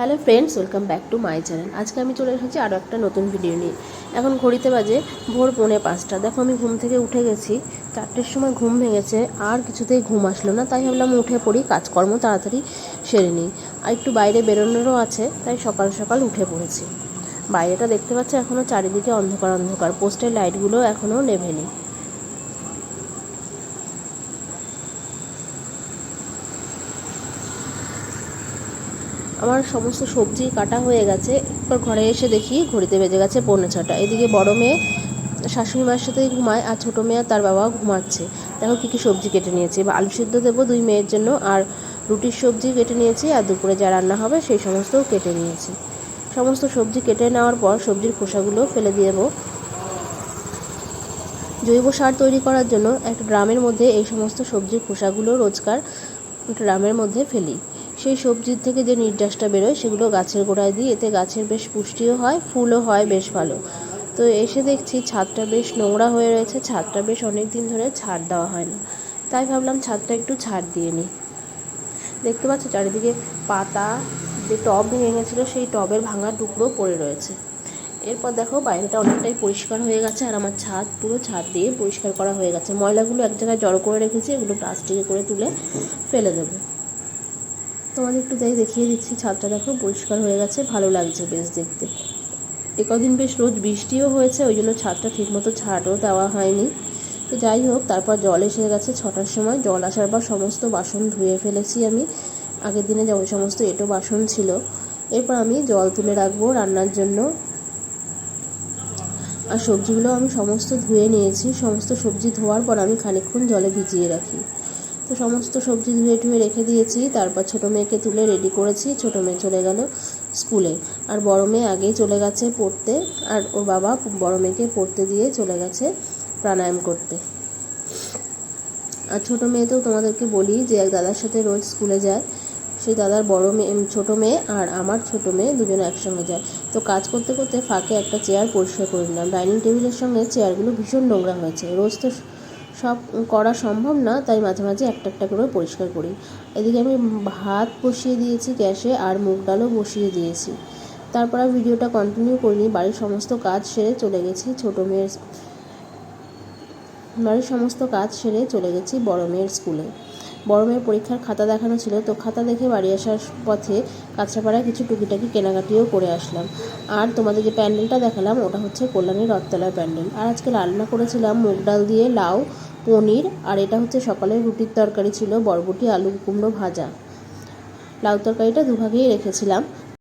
Hello friends, welcome back to my channel. আজকে আমি চলে এসেছি আরও একটা নতুন ভিডিও নিয়ে। এখন ঘড়িতে বাজে ভোর পৌনে পাঁচটা। দেখো, আমি ঘুম থেকে উঠে গেছি। চারটের সময় ঘুম ভেঙেছে, আর কিছুতেই ঘুম আসলো না। তাই ভাবলাম উঠে পড়ি, কাজকর্ম তাড়াতাড়ি সেরে নিই। আর একটু বাইরে বেরোনোরও আছে, তাই সকাল সকাল উঠে পড়েছি। বাইরেটা দেখতে পাচ্ছি এখনও চারিদিকে অন্ধকার অন্ধকার। পোস্টের লাইটগুলো এখনও নেভেনি। আমার সমস্ত সবজি কাটা হয়ে গেছে। এরপর ঘরে এসে দেখি ঘড়িতে বেজে গেছে পৌনে ছটা। এদিকে বড় মেয়ে শাশুড়ি মায়ের সাথে ঘুমায় আর ছোটো মেয়ে তার বাবা ঘুমাচ্ছে। দেখো কী কী সবজি কেটে নিয়েছি। বা আলু সিদ্ধ দেবো দুই মেয়ের জন্য আর রুটির সবজি কেটে নিয়েছি আর দুপুরে যা রান্না হবে সেই সমস্তও কেটে নিয়েছি। সমস্ত সবজি কেটে নেওয়ার পর সবজির খোসাগুলো ফেলে দেবো। জৈব সার তৈরি করার জন্য একটা ড্রামের মধ্যে এই সমস্ত সবজির খোসাগুলো রোজকার ড্রামের মধ্যে ফেলি। সেই সবজির থেকে যে নির্যাসটা বেরোয়, সেগুলো গাছের গোড়ায় দিই এতে গাছের বেশ পুষ্টিও হয়, ফুলও হয়, বেশ ভালো। তো এসে দেখছি ছাদটা বেশ নোংরা হয়ে রয়েছে, ছাদটা বেশ অনেক দিন ধরে ছাড় দেওয়া হয় না। তাই ভাবলাম ছাদটা একটু ছাড় দিয়ে নিই। দেখতে পাচ্ছ চারিদিকে পাতা, যে টব ভেঙে গেছিল, সেই টবের ভাঙা টুকরো পড়ে রয়েছে। এরপর দেখো বাইরেটা অনেকটাই পরিষ্কার হয়ে গেছে, আর আমার ছাদ পুরো ছাদ দিয়ে পরিষ্কার করা হয়ে গেছে। ময়লাগুলো এক জায়গায় জড়ো করে রেখেছি, এগুলো প্লাস্টিকে করে তুলে ফেলে দেবো। তোমাদের একটু তাই দেখিয়ে দিচ্ছি। ছাদটা দেখো, পরিষ্কার হয়ে গেছে, ভালো লাগছে বেশ দেখতে। এ কদিন বেশ রোজ বৃষ্টিও হয়েছে, ওই জন্য ছাদটা ঠিকমতো ছাড়ও দেওয়া হয়নি। তো যাই হোক, তারপর জল এসে গেছে ছটার সময়। জল আসার পর সমস্ত বাসন ধুয়ে ফেলেছি আমি। আগের দিনে যে সমস্ত এঁটো বাসন ছিল, এরপর আমি জল তুলে রাখব রান্নার জন্য। আর সবজিগুলো আমি সমস্ত ধুয়ে নিয়েছি। সমস্ত সবজি ধোয়ার পর আমি খানিকক্ষণ জলে ভিজিয়ে রাখি। তো সমস্ত সবজি ধুয়ে টুয়ে রেখে দিয়েছি। তারপর ছোটো মেয়েকে তুলে রেডি করেছি। ছোটো মেয়ে চলে গেল স্কুলে আর বড় মেয়ে আগেই চলে গেছে পড়তে। আর ওর বাবা বড় মেয়েকে পড়তে দিয়ে চলে গেছে প্রাণায়াম করতে। আর ছোটো মেয়ে তো তোমাদেরকে বলি যে, এক দাদার সাথে রোজ স্কুলে যায়। সেই দাদার বড় মেয়ে ছোটো মেয়ে আর আমার ছোটো মেয়ে দুজনে একসঙ্গে যায়। তো কাজ করতে করতে ফাঁকে একটা চেয়ার পরিষ্কার করে নিলাম। ডাইনিং টেবিলের সঙ্গে চেয়ারগুলো ভীষণ নোংরা হয়েছে। রোজ তো সব করা সম্ভব না, তাই মাঝে মাঝে একটা একটা করে পরিষ্কার করি। এদিকে আমি ভাত বসিয়ে দিয়েছি গ্যাসে আর মুগ ডালও বসিয়ে দিয়েছি। তারপর ভিডিওটা কন্টিনিউ করিনি, বাড়ির সমস্ত কাজ সেরে চলে গেছি, ছোটো মেয়ের বাড়ির সমস্ত কাজ সেরে চলে গেছি বড় মেয়ের স্কুলে। বড় মেয়ের পরীক্ষার খাতা দেখানো ছিল, তো খাতা দেখে বাড়ি আসার পথে কাঁচরাপাড়ায় কিছু টুকিটাকি কেনাকাটিও করে আসলাম। আর তোমাদের যে প্যান্ডেলটা দেখালাম, ওটা হচ্ছে কল্যাণী রথতলার প্যান্ডেল। আর আজকে রান্না করেছিলাম মুগ ডাল দিয়ে লাউ, পনির, আর এটা হচ্ছে সকালের রুটির তরকারি ছিল, বরবটি আলু কুমড়ো ভাজা। লাউ তরকারিটা দুভাগেই রেখেছিলাম।